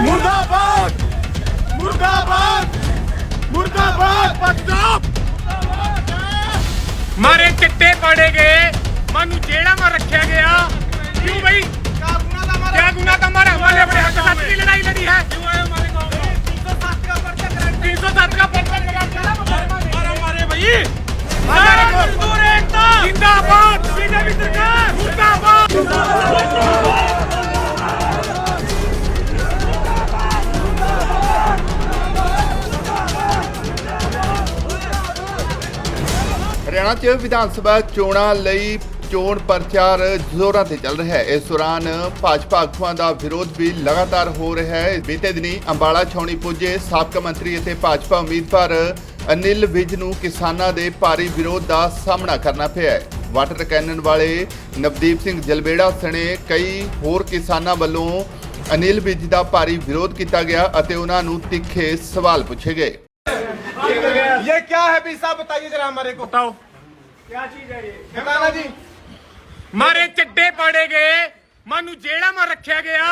ਮੁਰਦਾਬਾਦ! ਮੁਰਦਾਬਾਦ! ਮੁਰਦਾਬਾਦ! ਪੰਜਾਬ ਮਾਰੇ ਚਿੱਟੇ ਪੜੇ ਗਏ। ਮਾਨੂੰ ਜਿਹੜਾ ਮਾ ਰੱਖਿਆ ਗਿਆ। ਕਿਉਂ ਬਈ? ਕਿਆ ਗੁਨਾਹ ਦਾ ਮਾਰਾ ਕਿਆ ਗੁਨਾਹ ਦਾ ਮਾਰਾ ਹਮਾਰੇ ਆਪਣੇ ਹੱਕ ਸੱਚ ਹਰਿਆਣਾ 'ਚ ਵਿਧਾਨ ਸਭਾ ਚੋਣਾਂ ਲਈ ਚੋਣ ਪ੍ਰਚਾਰ ਜ਼ੋਰਾਂ ਤੇ ਚੱਲ ਰਿਹਾ ਹੈ। ਇਸ ਦੌਰਾਨ ਭਾਜਪਾ ਆਗੂਆਂ ਦਾ ਵਿਰੋਧ ਵੀ ਲਗਾਤਾਰ ਹੋ ਰਿਹਾ ਹੈ। ਬੀਤੇ ਦਿਨੀ ਅੰਬਾਲਾ ਛਾਉਣੀ ਪੁੱਜੇ ਸਾਬਕਾ ਮੰਤਰੀ ਅਤੇ ਭਾਜਪਾ ਉਮੀਦਵਾਰ ਅਨਿਲ ਵਿਜ ਨੂੰ ਕਿਸਾਨਾਂ ਦੇ ਭਾਰੀ ਵਿਰੋਧ ਦਾ ਸਾਹਮਣਾ ਕਰਨਾ ਪਿਆ ਹੈ। ਵਾਟਰ ਕੈਨਨ ਵਾਲੇ ਨਵਦੀਪ ਸਿੰਘ ਜਲਬੇੜਾ ਸਣੇ ਕਈ ਹੋਰ ਕਿਸਾਨਾਂ ਵੱਲੋਂ ਅਨਿਲ ਵਿਜ ਦਾ ਭਾਰੀ ਵਿਰੋਧ ਕੀਤਾ ਗਿਆ ਅਤੇ ਉਹਨਾਂ ਨੂੰ ਤਿੱਖੇ ਸਵਾਲ ਪੁੱਛੇ ਗਏ। ਇਹ ਕੀ ਹੈ ਵੀ ਸਾਹਿਬ ਬਤਾਈਏ ਜਰਾ ਹਮਾਰੇ ਕੋ? क्या चीज है ये बताना जी ਮਾਰੇ ਚਿੱਟੇ ਪਾੜੇ ਗਏ ਮਾਨੂੰ ਜੇੜਾ ਮਾ ਰੱਖਿਆ ਗਿਆ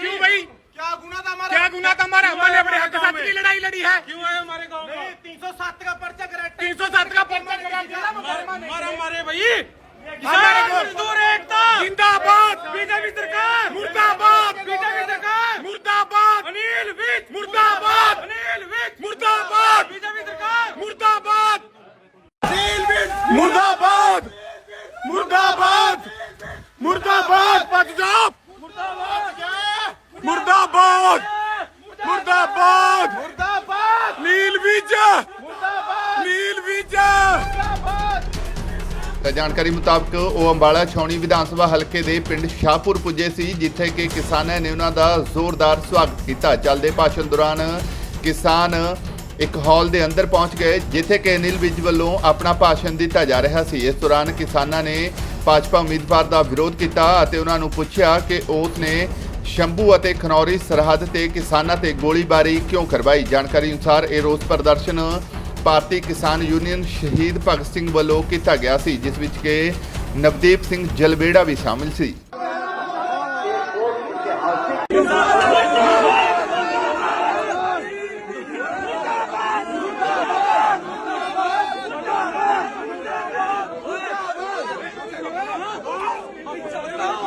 ਕਿਉਂ ਬਈ क्या गुना था हमारा क्या गुना था हमारा हमारे अपने हक सच की लड़ाई लड़ी है क्यों है हमारे गांव में 307 का पर्चा करा 307 का पर्चा लगा मारा मारे भाई ਮੁਰਦਾਬਾਦ ਪੰਜਾਬ ਮੁਰਦਾਬਾਦ ਮੁਰਦਾਬਾਦ ਮੁਰਦਾਬਾਦ। ਮੁਰਦਾਬਾਦ ਨੀਲ ਵਿਜੇ ਮੁਰਦਾਬਾਦ ਨੀਲ ਵਿਜੇ ਤਾਂ ਜਾਣਕਾਰੀ ਮੁਤਾਬਕ ਉਹ ਅੰਬਾਲਾ ਛੌਣੀ ਵਿਧਾਨ ਸਭਾ ਹਲਕੇ ਦੇ ਪਿੰਡ ਸ਼ਾਹਪੁਰ ਪੁੱਜੇ ਸੀ, ਜਿੱਥੇ ਕਿ ਕਿਸਾਨਾਂ ਨੇ ਉਹਨਾਂ ਦਾ ਜ਼ੋਰਦਾਰ ਸਵਾਗਤ ਕੀਤਾ। ਚੱਲਦੇ ਭਾਸ਼ਣ ਦੌਰਾਨ ਕਿਸਾਨ ਇੱਕ ਹਾਲ ਦੇ ਅੰਦਰ ਪਹੁੰਚ ਗਏ, ਜਿੱਥੇ ਕਿ ਅਨਿਲ ਵਿਜ ਵੱਲੋਂ ਆਪਣਾ ਭਾਸ਼ਣ ਦਿੱਤਾ ਜਾ ਰਿਹਾ ਸੀ। ਇਸ ਦੌਰਾਨ ਕਿਸਾਨਾਂ ਨੇ ਭਾਜਪਾ ਉਮੀਦਵਾਰ ਦਾ ਵਿਰੋਧ ਕੀਤਾ ਅਤੇ ਉਹਨਾਂ ਨੂੰ ਪੁੱਛਿਆ ਕਿ ਉਸ ਨੇ ਸ਼ੰਭੂ ਅਤੇ ਖਨੌਰੀ ਸਰਹੱਦ ਤੇ ਕਿਸਾਨਾਂ ਤੇ ਗੋਲੀਬਾਰੀ ਕਿਉਂ ਕਰਵਾਈ? ਜਾਣਕਾਰੀ ਅਨੁਸਾਰ ਇਹ ਰੋਸ ਪ੍ਰਦਰਸ਼ਨ ਭਾਰਤੀ ਕਿਸਾਨ ਯੂਨੀਅਨ ਸ਼ਹੀਦ ਭਗਤ ਸਿੰਘ ਵੱਲੋਂ ਕੀਤਾ ਗਿਆ ਸੀ, ਜਿਸ ਵਿੱਚ ਕਿ ਨਵਦੀਪ ਸਿੰਘ ਜਲਬੇੜਾ ਵੀ ਸ਼ਾਮਿਲ ਸੀ।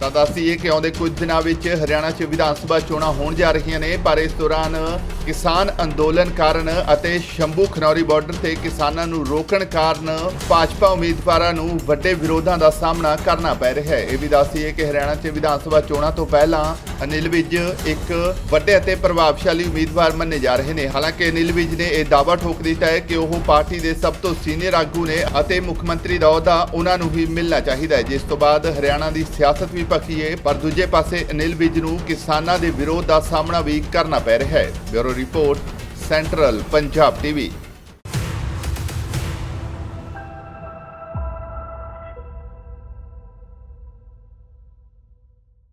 ਤਾਂ ਦੱਸੀਏ ਕਿ ਆਉਂਦੇ ਕੁਝ ਦਿਨਾਂ ਵਿੱਚ ਹਰਿਆਣਾ 'ਚ ਵਿਧਾਨ ਸਭਾ ਚੋਣਾਂ ਹੋਣ ਜਾ ਰਹੀਆਂ ਨੇ, ਪਰ ਇਸ ਦੌਰਾਨ ਕਿਸਾਨ ਅੰਦੋਲਨ ਕਾਰਨ ਅਤੇ ਸ਼ੰਭੂ ਖਨੌਰੀ ਬਾਰਡਰ ਤੇ ਕਿਸਾਨਾਂ ਨੂੰ ਰੋਕਣ ਕਾਰਨ ਭਾਜਪਾ ਉਮੀਦਵਾਰਾਂ ਨੂੰ ਵੱਡੇ ਵਿਰੋਧਾਂ ਦਾ ਸਾਹਮਣਾ ਕਰਨਾ ਪੈ ਰਿਹਾ ਹੈ। ਇਹ ਵੀ ਦੱਸੀਏ ਕਿ ਹਰਿਆਣਾ 'ਚ ਵਿਧਾਨ ਸਭਾ ਚੋਣਾਂ ਤੋਂ ਪਹਿਲਾਂ ਅਨਿਲ ਵਿਜ ਇੱਕ ਵੱਡੇ ਅਤੇ ਪ੍ਰਭਾਵਸ਼ਾਲੀ ਉਮੀਦਵਾਰ ਮੰਨੇ ਜਾ ਰਹੇ ਨੇ। ਹਾਲਾਂਕਿ ਅਨਿਲ ਵਿਜ ਨੇ ਇਹ ਦਾਅਵਾ ਠੋਕ ਦਿੱਤਾ ਹੈ ਕਿ ਉਹ ਪਾਰਟੀ ਦੇ ਸਭ ਤੋਂ ਸੀਨੀਅਰ ਆਗੂ ਨੇ ਅਤੇ ਮੁੱਖ ਮੰਤਰੀ ਦਾ ਅਹੁਦਾ ਉਹਨਾਂ ਨੂੰ ਹੀ ਮਿਲਣਾ ਚਾਹੀਦਾ ਹੈ। ਜਿਸ ਤੋਂ ਬਾਅਦ ਹਰਿਆਣਾ ਦੀ ਸਿਆਸਤ ਵੀ ਭਖੀ ਹੈ, ਪਰ ਦੂਜੇ ਪਾਸੇ ਅਨਿਲ ਵਿਜ ਨੂੰ ਕਿਸਾਨਾਂ ਦੇ ਵਿਰੋਧ ਦਾ ਸਾਹਮਣਾ ਵੀ ਕਰਨਾ ਪੈ ਰਿਹਾ ਹੈ। Bureau report, central Punjab TV.